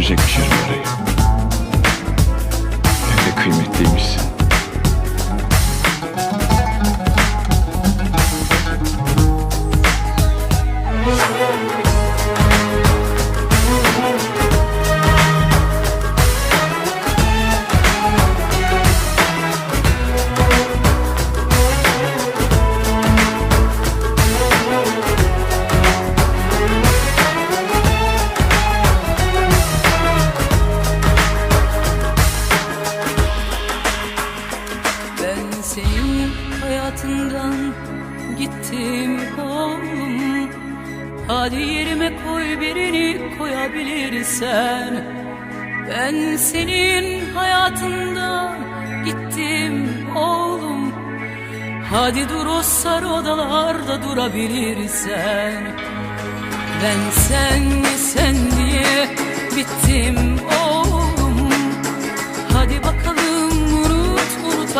değiştirecek bir şey yok. Hayatından gittim oğlum. Hadi yerime koy birini koyabilirsen. Ben senin hayatından gittim oğlum. Hadi dur o sarı odalarda durabilirsen. Ben sen sen diye bittim oğlum. Hadi bakalım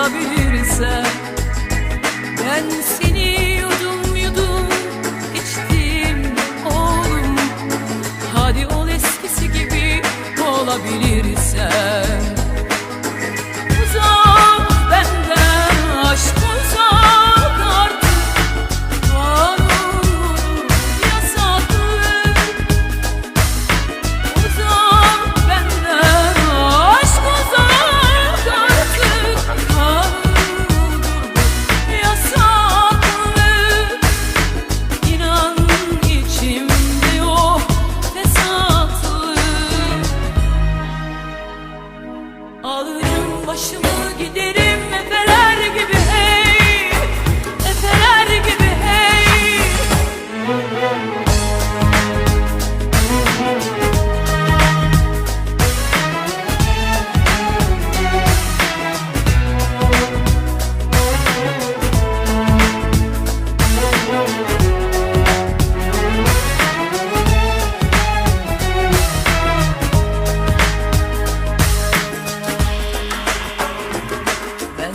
unut unutabilirsen Ben seni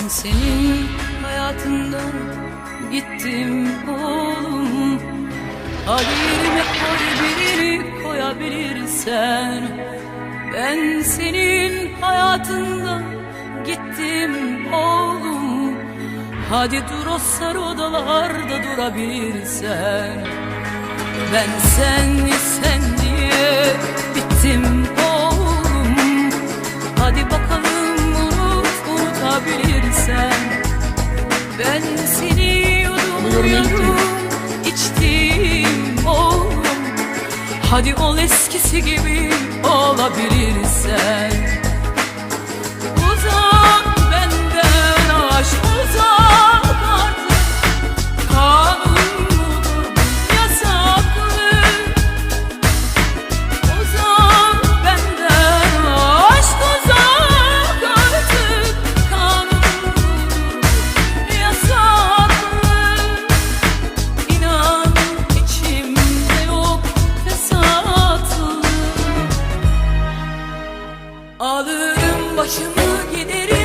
senin hayatından gittim oğlum. Hadi yerime koy birini koyabilirsen Ben senin hayatından gittim oğlum. Hadi dur o sarı odalarda durabilirsen Ben sen sen diye bittim oğlum Hadi ol eskisi gibi olabilirsen başımı giderim.